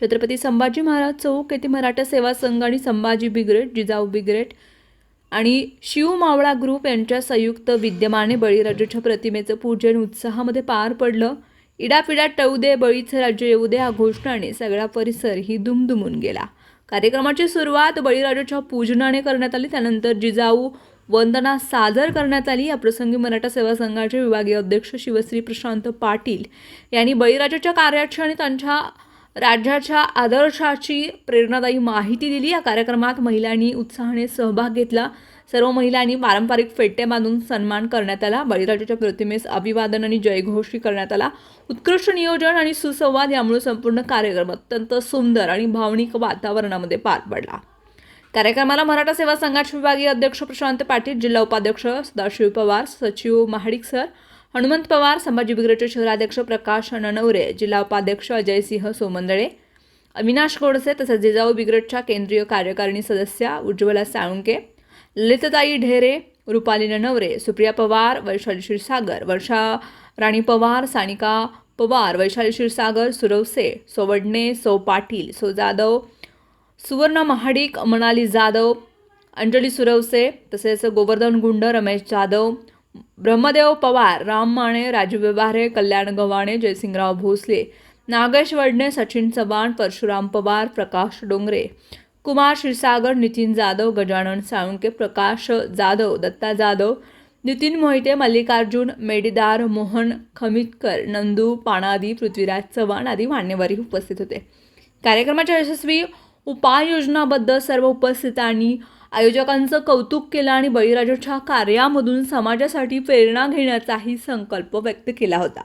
छत्रपती संभाजी महाराज चौक येथे मराठा सेवा संघ आणि संभाजी बिग्रेट जिजाऊ बिग्रेट आणि शिव मावळा ग्रुप यांच्या संयुक्त विद्यमाने बळीराजाच्या प्रतिमेचं पूजन उत्साहामध्ये पार पडलं. इडापिडा टवू दे बळीचं राज्य येऊ दे या घोषणाने सगळा परिसर ही दुमदुमून गेला. कार्यक्रमाची सुरुवात बळीराजाच्या पूजनाने करण्यात आली. त्यानंतर जिजाऊ वंदना सादर करण्यात आली. या प्रसंगी मराठा सेवा संघाचे विभागीय अध्यक्ष शिवश्री प्रशांत पाटील यांनी बळीराजाच्या कार्याची आणि त्यांच्या राज्याच्या आदर्शाची प्रेरणादायी माहिती दिली. या कार्यक्रमात महिलांनी उत्साहाने सहभाग घेतला. सर्व महिलांनी पारंपरिक फेटे बांधून सन्मान करण्यात आला. बळीराजाच्या प्रतिमेस अभिवादन आणि जयघोषी करण्यात आला. उत्कृष्ट नियोजन आणि सुसंवाद यामुळे संपूर्ण कार्यक्रम अत्यंत सुंदर आणि भावनिक वातावरणामध्ये पार पडला. कार्यक्रमाला मराठा सेवा संघाचे विभागीय अध्यक्ष प्रशांत पाटील जिल्हा उपाध्यक्ष सदाशिव पवार सचिव महाडिक सर हनुमंत पवार संभाजी बिग्रेचे शहराध्यक्ष प्रकाश ननवरे जिल्हा उपाध्यक्ष अजयसिंह सोमंदळे अविनाश गोडसे तसंच जिजाऊ बिग्रेटच्या केंद्रीय कार्यकारिणी सदस्या उज्ज्वला साळुंके ललितताई ढेरे रुपाली ननवरे सुप्रिया पवार वैशाली क्षीरसागर वर्षा राणी पवार सानिका पवार वैशाली क्षीरसागर सुरवसे सोवडणे सौ पाटील सौ जाधव सुवर्ण महाडिक मनाली जाधव अंजली सुरवसे तसेच गोवर्धन गुंड रमेश जाधव ब्रह्मदेव पवार राम माने राजू व्यवहारे कल्याण गव्हाणे जयसिंगराव भोसले नागेश वडणे सचिन चव्हाण परशुराम पवार प्रकाश डोंगरे कुमार क्षीरसागर नितीन जाधव गजानन साळुंके प्रकाश जाधव दत्ता जाधव नितीन मोहिते मल्लिकार्जुन मेडीदार मोहन खमितकर नंदू पाणादी पृथ्वीराज चव्हाण आदी मान्यवरही उपस्थित होते कार्यक्रमाच्या यशस्वी उपाययोजनाबद्दल सर्व उपस्थितांनी आयोजकांचं कौतुक केलं आणि बळीराजाच्या कार्यामधून समाजासाठी प्रेरणा घेण्याचाही संकल्प व्यक्त केला होता.